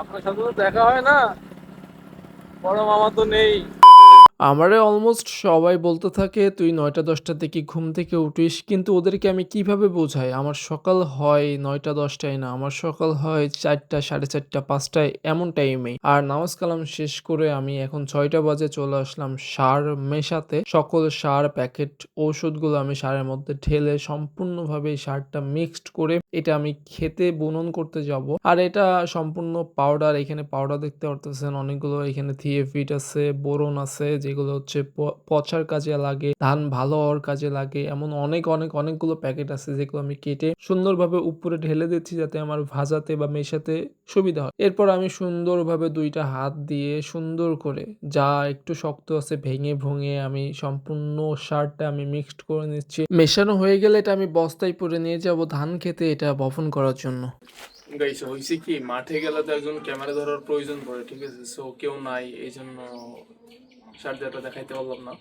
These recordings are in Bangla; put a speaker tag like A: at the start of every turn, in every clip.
A: আপনার সাথে তো দেখা হয় না। বড় মামা তো নেই।
B: আমারে অলমোস্ট সবাই বলতে থাকে, তুই নয়টা, দশটার দিকে ঘুম থেকে উঠিস, কিন্তু ওদেরকে আমি কীভাবে বোঝাই? আমার সকাল হয় নয়টা, দশটায় না, আমার সকাল হয় চারটা, সাড়ে চারটা, পাঁচটায় এমন টাইমে আর নামাজ কালাম শেষ করে আমি এখন ছয়টা বাজে চলে আসলাম সার মেশাতে। সকল সার প্যাকেট ওষুধগুলো আমি সারের মধ্যে ঢেলে সম্পূর্ণভাবে সারটা মিক্সড করে এটা আমি খেতে বুনন করতে যাব। আর এটা সম্পূর্ণ পাউডার এখানে পাউডার দেখতে পারতেছেন, অনেকগুলো এখানে থিয়েফিট আছে, বোরন আছে যেগুলো হচ্ছে পচার কাজে লাগে, ধান ভালো হওয়ার কাজে লাগে, এমন অনেক অনেক, অনেকগুলো প্যাকেট আছে যেগুলো আমি কেটে সুন্দরভাবে উপরে ঢেলে দিচ্ছি যাতে আমার ভাজাতে বা মেশাতে সুবিধা হয়। এরপর আমি সুন্দরভাবে দুইটা হাত দিয়ে সুন্দর করে যা একটু শক্ত আছে ভেঙে ভেঙে আমি সম্পূর্ণ সারটা আমি মিক্সড করে নিচ্ছি। মেশানো হয়ে গেলে এটা আমি বস্তায় পরে নিয়ে যাব ধান খেতে এটা বপন করার জন্য।
A: কি, মাঠে গেলে তো একজন ক্যামেরা ধরার প্রয়োজন পড়ে, ঠিক আছে? সো কেউ নাই এই জন্য চার্জারটা দেখাইতে পারলাম না।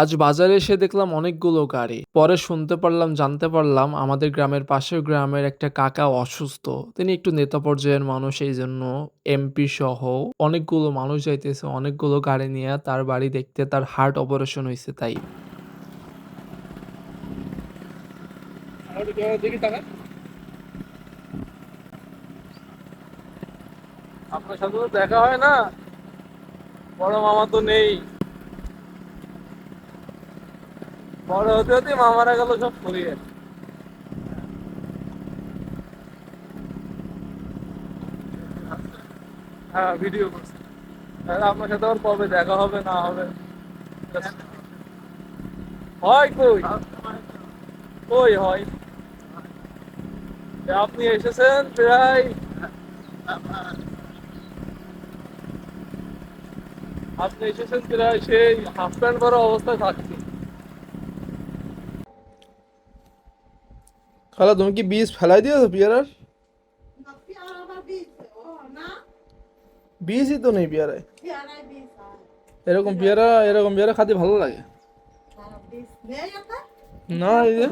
B: আজ বাজারে এসে দেখলাম অনেকগুলো গাড়ি। পরে শুনতে পারলাম জানতে পারলাম আমাদের গ্রামের পাশের গ্রামের একটা কাকা অসুস্থ। তিনি একটু নেতা পর্যায়ের মানুষ এই জন্য এমপি সহ অনেকগুলো মানুষ যাইতেছে অনেকগুলো গাড়ি নিয়ে তার বাড়ি দেখতে তার হার্ট অপারেশন হয়েছে তাই।
A: দেখি আপনার সাথে তো দেখা হয় না। বড় মামা তো নেই। বড় হতে হতে মামারা গেল সব সরিয়ে। হ্যাঁ ভিডিও করছি। তাহলে আপনার সাথে আবার কবে দেখা হবে, না হবে? হয় কই? কই হয়? আপনি এসেছেন প্রায় আপনি এসেছেন প্রায় সেই হাফ প্যান্ট পরা অবস্থায় থাকছি
B: খালা, তুমি কি বীজ ফেলাই দিয়েছ পিয়ারার? বীজই তো নেই পিয়ারায়। এরকম পিয়ারা এরকম পিয়ারা খাতে ভালো লাগে। না, এই যে।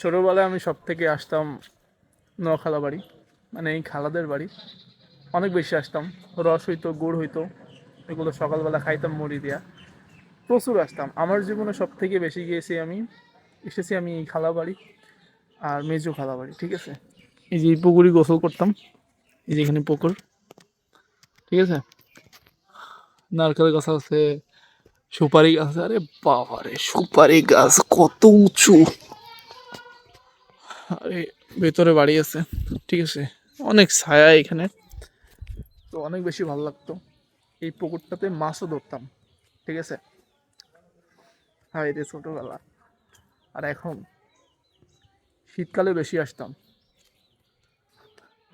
A: ছোটবেলায় আমি সব থেকে আসতাম নোয়াখালা বাড়ি মানে এই খালাদের বাড়ি। অনেক বেশি আসতাম। রস হইতো, গুড় হইতো, এগুলো সকালবেলা খাইতাম মুড়ি দিয়া। প্রচুর আসতাম। আমার জীবনে সব থেকে বেশি গিয়েছি আমি, এসেছি আমি এই খালা বাড়ি আর মেজো খালা বাড়ি ঠিক আছে? এই যে পুকুরি গোসল করতাম, এই যে এখানে পুকুর, ঠিক আছে? নারকেল গাছ আছে, সুপারি গাছ আছে আরে বাবারে, সুপারি গাছ কত উঁচু। আরে, ভেতরে বাড়ি আছে, ঠিক আছে? অনেক ছায়া এখানে। অনেক বেশি ভালো লাগতো। এই পুকুরটাতে মাছও ধরতাম, ঠিক আছে? হ্যাঁ এটা ছোটবেলা। আর এখন শীতকালে বেশি আসতাম।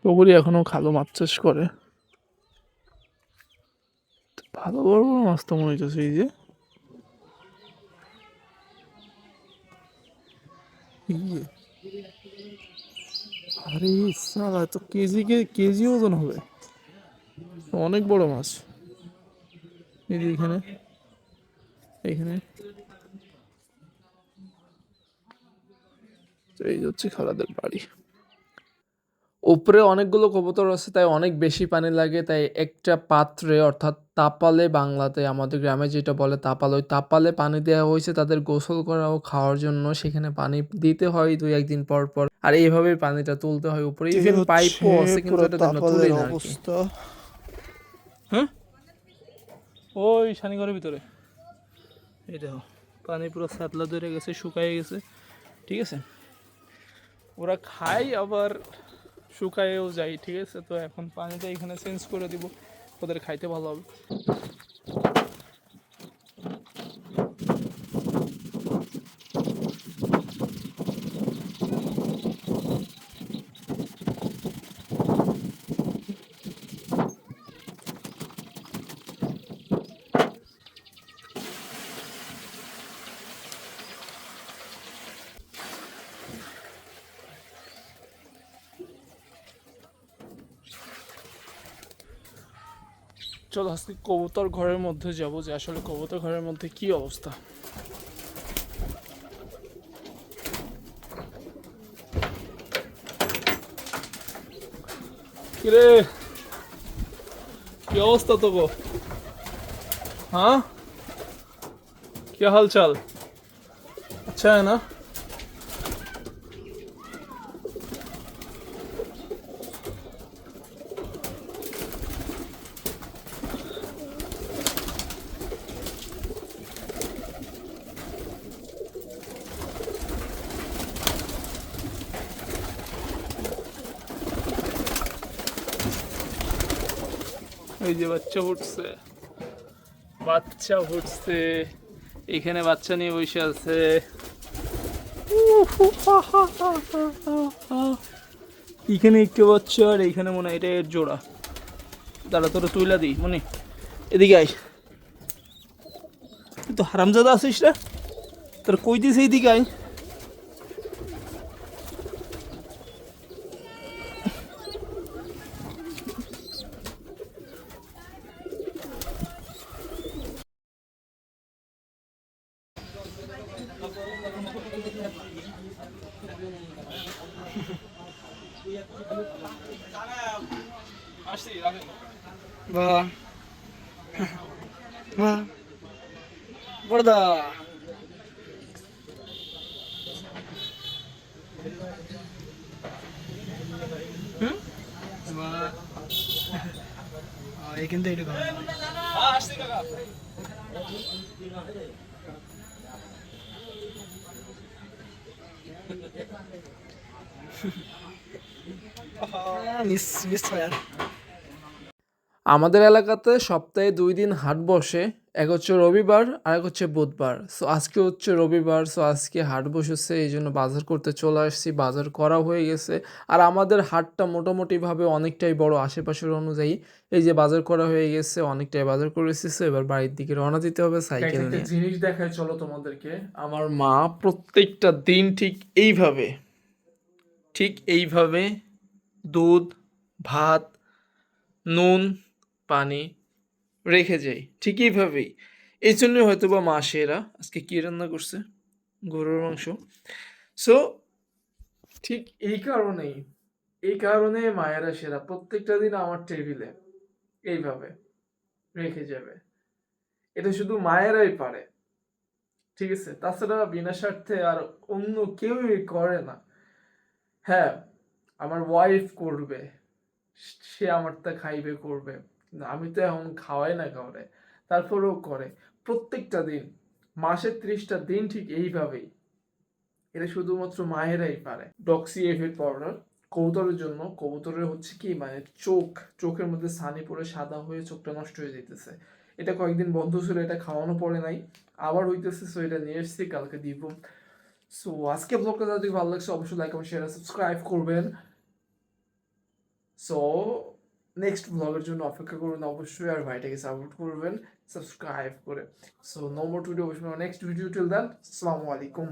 A: পুকুরে এখনও খালো মাছ চাষ করে। ভালো বড় বড় মাছ তো মনে হইতেছে এই যে। আরে সালা তো কেজি কে, কেজি ওজন হবে? অনেক বড় মাছ। এই এখানে এইখানে। এই হচ্ছে খালাদের বাড়ি।
B: উপরে অনেকগুলো কবুতর আছে তাই অনেক বেশি পানি লাগে তাই একটা পাত্রে অর্থাৎ তাপালে বাংলাতে আমাদের গ্রামে যেটা বলে তাপাল ওই তাপালে পানি দেওয়া হয়েছে তাদের গোসল করা ও খাওয়ার জন্য সেখানে পানি দিতে হয় দুই একদিন পর পর। আর এইভাবে পানিটা তুলতে হয় উপরে। ইভেন পাইপও আছে কিন্তু এটা তুলে না। হ্যাঁ? ওই শানিঘরের ভিতরে। এই দেখো পানি পুরো সাতলা ধরে গেছে শুকায় গেছে ঠিক আছে? ওরা খায় আবার শুকায়েও যায় ঠিক আছে? তো এখন পানিটা এখানে চেঞ্জ করে দিব ওদের খাইতে ভালো হবে। চলো আজকে কবুতর ঘরের মধ্যে যাব যে আসলে কবুতর ঘরের মধ্যে কি অবস্থা?
A: কিরে? কি অবস্থা তো গো হ্যাঁ? কি হালচাল? আচ্ছা না? এই যে বাচ্চা উঠছে বাচ্চা ফুটছে। এখানে বাচ্চা নিয়ে বসে আছে। এখানে একটু বাচ্চা আর এইখানে মনে হয় এটা এর জোড়া। দাঁড়া, তোরা তুইলা দিই, মনে। এদিকে আয়। তুই তো হারামজাদা আছিস রে। তোর কই দিস এইদিকে আয়।
C: বাহ বাহ বড়দা। কিন্তু এইটুকু মিস মিস হয়
B: আমাদের এলাকাতে সপ্তাহে দুই দিন হাট বসে এক হচ্ছে রবিবার আর এক হচ্ছে বুধবার। সো আজকে হচ্ছে রবিবার সো আজকে হাট বসেছে এই জন্য বাজার করতে চলে আসছি বাজার করা হয়ে গেছে। আর আমাদের হাটটা মোটামুটিভাবে অনেকটাই বড় আশেপাশের অনুযায়ী এই যে বাজার করা হয়ে গেছে অনেকটাই বাজার করে এসেছে এবার বাড়ির দিকে রওনা দিতে হবে সাইকেল নিয়ে।
A: জিনিস দেখায় চলো তোমাদেরকে।
B: আমার মা প্রত্যেকটা দিন ঠিক এইভাবে ঠিক এইভাবে দুধ ভাত নুন পানি রেখে যাই। ঠিক এইভাবেই। এই জন্যই হয়তো বা মা সেরা। আজকে কী রান্না করছে? গরুর মাংস। সো ঠিক এই কারণেই, এই কারণে মায়েরা সেরা। প্রত্যেকটা দিন আমার টেবিলে এইভাবে রেখে যাবে। এটা শুধু মায়েরাই পারে। ঠিক আছে? তাছাড়া বিনা স্বার্থে আর অন্য কেউই করে না। হ্যাঁ আমার ওয়াইফ করবে। সে আমারটা খাইবে, করবে। আমি তো এখন খাওয়াই না কাউরে তারপরেও করে। প্রত্যেকটা দিন মাসে ত্রিশটা দিন ঠিক এইভাবেই। এটা শুধুমাত্র মায়েরাই পারে। ডক্সি এফেড পাউডার কবুতরের জন্য। কবুতরের হচ্ছে কি মানে চোখ, চোখের মধ্যে সানি পড়ে, সাদা হয়ে চোখটা নষ্ট হয়ে যেতেছে এটা কয়েকদিন বন্ধ ছিল, এটা খাওয়ানো পড়ে নাই। আবার হইতেছে সো এটা নিয়ে এসেছি, কালকে দিব। সো আজকে ব্লগটা যদি ভালো লাগছে, অবশ্যই লাইক এবং শেয়ার সাবস্ক্রাইব করবেন। সো নেক্সট ব্লগের জন্য অপেক্ষা করবেন, অবশ্যই আর ভাইটাকে সাপোর্ট করবেন সাবস্ক্রাইব করে। সো নো মোর ডে অবশ্যই নেক্সট ভিডিও টিল দেন আসসালামু আলাইকুম।